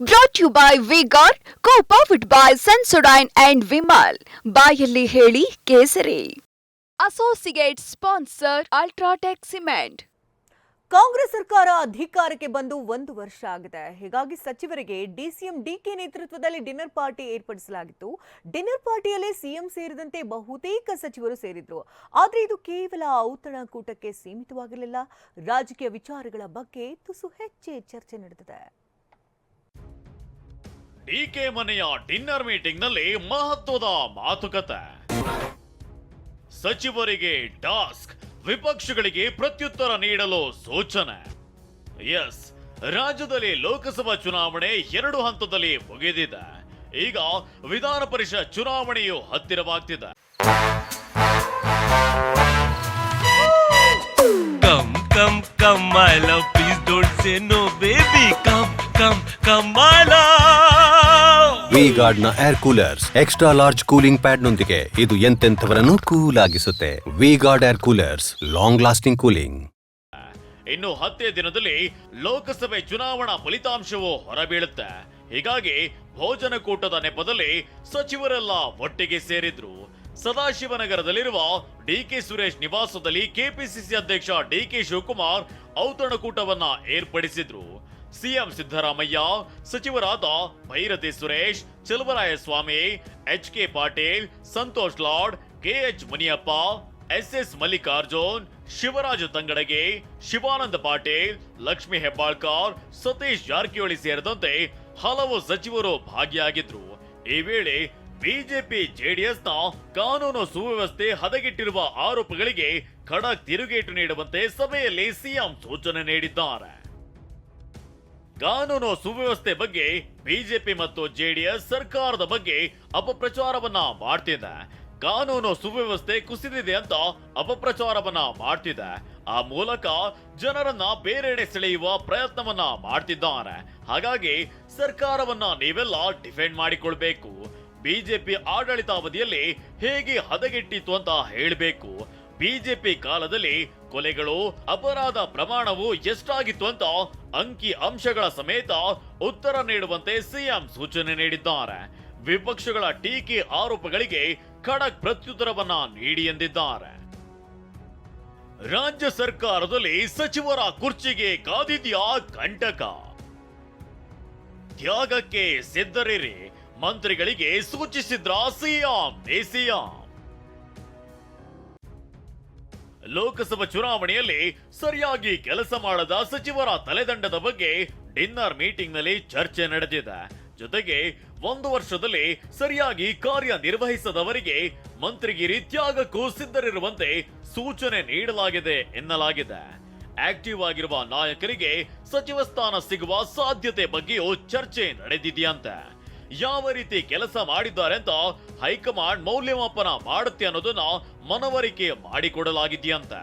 Brought you by Vigor co powered by Sensodyne and Vimal ಬಾಯಲ್ಲಿ ಹೇಳಿ ಕೇಸರಿ. Associate sponsor UltraTech cement Congress ಸರ್ಕಾರ ಅಧಿಕಾರಕ್ಕೆ ಬಂದು ಒಂದು ವರ್ಷ ಆಗಿದೆ. ಹೀಗಾಗಿ ಸಚಿವರಿಗೆ ಡಿಸಿಎಂ ಡಿಕೆ ನೇತೃತ್ವದಲ್ಲಿ ಡಿನ್ನರ್ ಪಾರ್ಟಿ ಏರ್ಪಡಿಸಲಾಗಿತ್ತು. ಡಿನ್ನರ್ ಪಾರ್ಟಿಯಲ್ಲಿ ಸಿಎಂ ಸೇರಿದಂತೆ ಬಹುತೇಕ ಸಚಿವರು ಸೇರಿದ್ರು. ಆದರೆ ಇದು ಕೇವಲ ಔತಣಕೂಟಕ್ಕೆ ಸೀಮಿತವಾಗಿರಲಿಲ್ಲ. ರಾಜಕೀಯ ವಿಚಾರಗಳ ಬಗ್ಗೆ ತುಸು ಹೆಚ್ಚೇ ಚರ್ಚೆ ನಡೆದಿದೆ. ಡಿಕೆ ಮನೆಯ ಡಿನ್ನರ್ ಮೀಟಿಂಗ್ನಲ್ಲಿ ಮಹತ್ವದ ಮಾತುಕತೆ ಸಚಿವರಿಗೆ ಟಾಸ್ಕ್ ವಿಪಕ್ಷಗಳಿಗೆ ಪ್ರತ್ಯುತ್ತರ ನೀಡಲು ಸೂಚನೆ ಎಸ್ ರಾಜ್ಯದಲ್ಲಿ ಲೋಕಸಭಾ ಚುನಾವಣೆ ಎರಡು ಹಂತದಲ್ಲಿ ಮುಗಿದಿದೆ ಈಗ ವಿಧಾನ ಪರಿಷತ್ ಚುನಾವಣೆಯು ಹತ್ತಿರವಾಗ್ತಿದೆ love. Please don't say no, baby. Come, come, come, my love. ವಿ ಗಾರ್ಡ್ನ air coolers extra large cooling pad ನೊಂದಿಗೆ ಇದು ಎಂತೆಂಥವರನ್ನು cool ಆಗಿಸುತ್ತೆ V Guard air coolers long lasting cooling ಇನ್ನು ಹತ್ತೇ ದಿನದಲ್ಲಿ ಲೋಕಸಭೆ ಚುನಾವಣಾ ಫಲಿತಾಂಶವು ಹೊರಬೀಳುತ್ತೆ. ಹೀಗಾಗಿ ಭೋಜನಕೂಟದ ನೆಪದಲ್ಲಿ ಸಚಿವರೆಲ್ಲ ಒಟ್ಟಿಗೆ ಸೇರಿದ್ರು. ಸದಾಶಿವನಗರದಲ್ಲಿರುವ ಡಿ ಕೆ ಸುರೇಶ್ ನಿವಾಸದಲ್ಲಿ ಕೆಪಿಸಿಸಿ ಅಧ್ಯಕ್ಷ ಡಿ ಕೆ ಶಿವಕುಮಾರ್ ಔತಣಕೂಟವನ್ನ ಏರ್ಪಡಿಸಿದ್ರು. ಸಿಎಂ ಸಿದ್ದರಾಮಯ್ಯ, ಸಚಿವರಾದ Byrathi Suresh, Chaluvarayaswamy, H K Patil, Santosh Lad K H Muniyappa, S S Mallikarjun, Shivaraj Tangadagi, Shivananda Patil, Lakshmi Hebbalkar, Satish Jarkiholi ಸೇರಿದಂತೆ ಹಲವು ಸಚಿವರು ಭಾಗಿಯಾಗಿದ್ರು. ಈ ವೇಳೆ ಬಿಜೆಪಿ ಜೆಡಿಎಸ್ನ ಕಾನೂನು ಸುವ್ಯವಸ್ಥೆ ಹದಗೆಟ್ಟಿರುವ ಆರೋಪಗಳಿಗೆ ಖಡಕ್ ತಿರುಗೇಟು ನೀಡುವಂತೆ ಸಭೆಯಲ್ಲಿ ಸಿಎಂ ಸೂಚನೆ ನೀಡಿದ್ದಾರೆ. ಕಾನೂನು ಸುವ್ಯವಸ್ಥೆ ಬಗ್ಗೆ ಬಿಜೆಪಿ ಮತ್ತು ಜೆಡಿಎಸ್ ಸರ್ಕಾರದ ಬಗ್ಗೆ ಅಪಪ್ರಚಾರವನ್ನ ಮಾಡ್ತಿದೆ. ಕಾನೂನು ಸುವ್ಯವಸ್ಥೆ ಕುಸಿದಿದೆ ಅಂತ ಅಪಪ್ರಚಾರವನ್ನ ಮಾಡ್ತಿದೆ. ಆ ಮೂಲಕ ಜನರನ್ನ ಬೇರೆಡೆ ಸೆಳೆಯುವ ಪ್ರಯತ್ನವನ್ನ ಮಾಡ್ತಿದ್ದಾರೆ. ಹಾಗಾಗಿ ಸರ್ಕಾರವನ್ನ ನೀವೆಲ್ಲ ಡಿಫೆಂಡ್ ಮಾಡಿಕೊಳ್ಬೇಕು. ಬಿಜೆಪಿ ಆಡಳಿತಾವಧಿಯಲ್ಲಿ ಹೇಗೆ ಹದಗೆಟ್ಟಿತ್ತು ಅಂತ ಹೇಳಬೇಕು. ಬಿಜೆಪಿ ಕಾಲದಲ್ಲಿ ಕೊಲೆಗಳು, ಅಪರಾಧ ಪ್ರಮಾಣವು ಎಷ್ಟಾಗಿತ್ತು ಅಂತ ಅಂಕಿ ಅಂಶಗಳ ಸಮೇತ ಉತ್ತರ ನೀಡುವಂತೆ ಸಿಎಂ ಸೂಚನೆ ನೀಡಿದ್ದಾರೆ. ವಿಪಕ್ಷಗಳ ಟೀಕೆ ಆರೋಪಗಳಿಗೆ ಖಡಕ್ ಪ್ರತ್ಯುತ್ತರವನ್ನ ನೀಡಿ ಎಂದಿದ್ದಾರೆ. ರಾಜ್ಯ ಸರ್ಕಾರದಲ್ಲಿ ಸಚಿವರ ಕುರ್ಚಿಗೆ ಕಾದಿದ್ಯಾ ಕಂಟಕ? ತ್ಯಾಗಕ್ಕೆ ಸಿದ್ಧರಿರಿ. ಮಂತ್ರಿಗಳಿಗೆ ಸೂಚಿಸಿದ್ರ ಸಿಎಂ ಸಿಎಂ ಲೋಕಸಭಾ ಚುನಾವಣೆಯಲ್ಲಿ ಸರಿಯಾಗಿ ಕೆಲಸ ಮಾಡದ ಸಚಿವರ ತಲೆದಂಡದ ಬಗ್ಗೆ ಡಿನ್ನರ್ ಮೀಟಿಂಗ್ನಲ್ಲಿ ಚರ್ಚೆ ನಡೆದಿದೆ. ಜೊತೆಗೆ ಒಂದು ವರ್ಷದಲ್ಲಿ ಸರಿಯಾಗಿ ಕಾರ್ಯನಿರ್ವಹಿಸದವರಿಗೆ ಮಂತ್ರಿಗಿರಿ ತ್ಯಾಗಕ್ಕೂ ಸಿದ್ಧರಿರುವಂತೆ ಸೂಚನೆ ನೀಡಲಾಗಿದೆ ಎನ್ನಲಾಗಿದೆ. ಆಕ್ಟಿವ್ ಆಗಿರುವ ನಾಯಕರಿಗೆ ಸಚಿವ ಸ್ಥಾನ ಸಿಗುವ ಸಾಧ್ಯತೆ ಬಗ್ಗೆಯೂ ಚರ್ಚೆ ನಡೆದಿದೆಯಂತೆ. ಯಾವ ರೀತಿ ಕೆಲಸ ಮಾಡಿದ್ದಾರೆ ಅಂತ ಹೈಕಮಾಂಡ್ ಮೌಲ್ಯಮಾಪನ ಮಾಡುತ್ತೆ ಅನ್ನೋದನ್ನ ಮನವರಿಕೆ ಮಾಡಿಕೊಡಲಾಗಿದೆಯಂತೆ.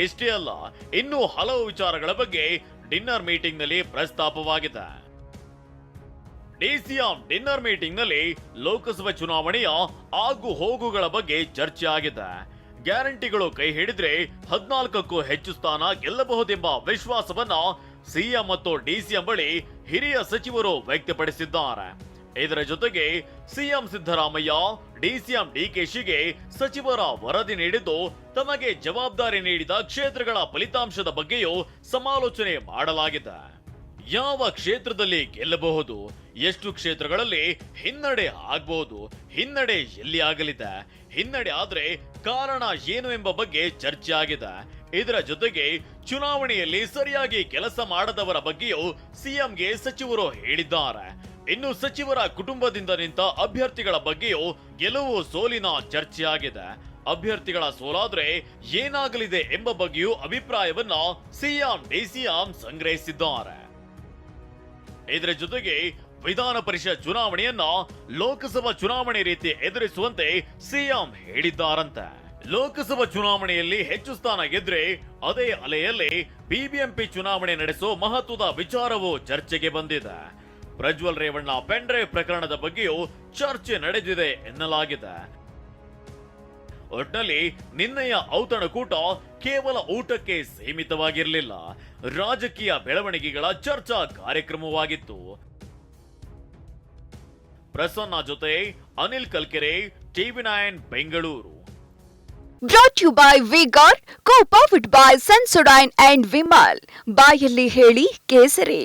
ಇಷ್ಟೇ ಅಲ್ಲ, ಇನ್ನೂ ಹಲವು ವಿಚಾರಗಳ ಬಗ್ಗೆ ಡಿನ್ನರ್ ಮೀಟಿಂಗ್ನಲ್ಲಿ ಪ್ರಸ್ತಾಪವಾಗಿದೆ ಡಿಸಿಎಂ ಡಿನ್ನರ್ ಮೀಟಿಂಗ್ನಲ್ಲಿ ಲೋಕಸಭಾ ಚುನಾವಣೆಯ ಆಗು ಹೋಗುಗಳ ಬಗ್ಗೆ ಚರ್ಚೆ ಆಗಿದೆ. ಗ್ಯಾರಂಟಿಗಳು ಕೈ ಹಿಡಿದ್ರೆ ಹದಿನಾಲ್ಕಕ್ಕೂ ಹೆಚ್ಚು ಸ್ಥಾನ ಗೆಲ್ಲಬಹುದೆಂಬ ವಿಶ್ವಾಸವನ್ನ ಸಿಎಂ ಮತ್ತು ಡಿಸಿಎಂ ಬಳಿ ಹಿರಿಯ ಸಚಿವರು ವ್ಯಕ್ತಪಡಿಸಿದ್ದಾರೆ. ಇದರ ಜೊತೆಗೆ ಸಿಎಂ ಸಿದ್ದರಾಮಯ್ಯ ಡಿಸಿಎಂ ಡಿಕೆಶಿಗೆ ಸಚಿವರ ವರದಿ ನೀಡಿದ್ದು, ತಮಗೆ ಜವಾಬ್ದಾರಿ ನೀಡಿದ ಕ್ಷೇತ್ರಗಳ ಫಲಿತಾಂಶದ ಬಗ್ಗೆಯೂ ಸಮಾಲೋಚನೆ ಮಾಡಲಾಗಿದೆ. ಯಾವ ಕ್ಷೇತ್ರದಲ್ಲಿ ಗೆಲ್ಲಬಹುದು, ಎಷ್ಟು ಕ್ಷೇತ್ರಗಳಲ್ಲಿ ಹಿನ್ನಡೆ ಆಗಬಹುದು ಹಿನ್ನಡೆ ಎಲ್ಲಿ ಆಗಲಿದೆ, ಹಿನ್ನಡೆ ಆದ್ರೆ ಕಾರಣ ಏನು ಎಂಬ ಬಗ್ಗೆ ಚರ್ಚೆ ಆಗಿದೆ. ಇದರ ಜೊತೆಗೆ ಚುನಾವಣೆಯಲ್ಲಿ ಸರಿಯಾಗಿ ಕೆಲಸ ಮಾಡದವರ ಬಗ್ಗೆಯೂ ಸಿಎಂಗೆ ಸಚಿವರು ಹೇಳಿದ್ದಾರೆ. ಇನ್ನು ಸಚಿವರ ಕುಟುಂಬದಿಂದ ನಿಂತ ಅಭ್ಯರ್ಥಿಗಳ ಬಗ್ಗೆಯೂ ಗೆಲುವು ಸೋಲಿನ ಚರ್ಚೆಯಾಗಿದೆ. ಅಭ್ಯರ್ಥಿಗಳ ಸೋಲಾದ್ರೆ ಏನಾಗಲಿದೆ ಎಂಬ ಬಗ್ಗೆಯೂ ಅಭಿಪ್ರಾಯವನ್ನ ಸಿಎಂ, ಡಿಸಿಎಂ ಸಂಗ್ರಹಿಸಿದ್ದಾರೆ. ಇದರ ಜೊತೆಗೆ ವಿಧಾನ ಪರಿಷತ್ ಚುನಾವಣೆಯನ್ನ ಲೋಕಸಭಾ ಚುನಾವಣೆ ರೀತಿ ಎದುರಿಸುವಂತೆ ಸಿಎಂ ಹೇಳಿದ್ದಾರಂತೆ. ಲೋಕಸಭಾ ಚುನಾವಣೆಯಲ್ಲಿ ಹೆಚ್ಚು ಸ್ಥಾನ ಗೆದ್ರೆ ಅದೇ ಅಲೆಯಲ್ಲಿ ಬಿಬಿಎಂಪಿ ಚುನಾವಣೆ ನಡೆಸೋ ಮಹತ್ವದ ವಿಚಾರವೂ ಚರ್ಚೆಗೆ ಬಂದಿದೆ. ಪ್ರಜ್ವಲ್ ರೇವಣ್ಣ ಪೆಂಡ್ರೈವ್ ಪ್ರಕರಣದ ಬಗ್ಗೆಯೂ ಚರ್ಚೆ ನಡೆದಿದೆ ಎನ್ನಲಾಗಿದೆ. ಒಟ್ನಲ್ಲಿ ನಿನ್ನೆಯ ಔತಣಕೂಟ ಕೇವಲ ಊಟಕ್ಕೆ ಸೀಮಿತವಾಗಿರಲಿಲ್ಲ. ರಾಜಕೀಯ ಬೆಳವಣಿಗೆಗಳ ಚರ್ಚಾ ಕಾರ್ಯಕ್ರಮವಾಗಿತ್ತು. ಪ್ರಸನ್ನ ಜೊತೆ Anil Kalkere, TV nine Bengaluru. Brought you by Vigor co powered by Sensodyne and Vimal ಬಾಯಲ್ಲಿ ಹೇಳಿ ಕೇಸರಿ.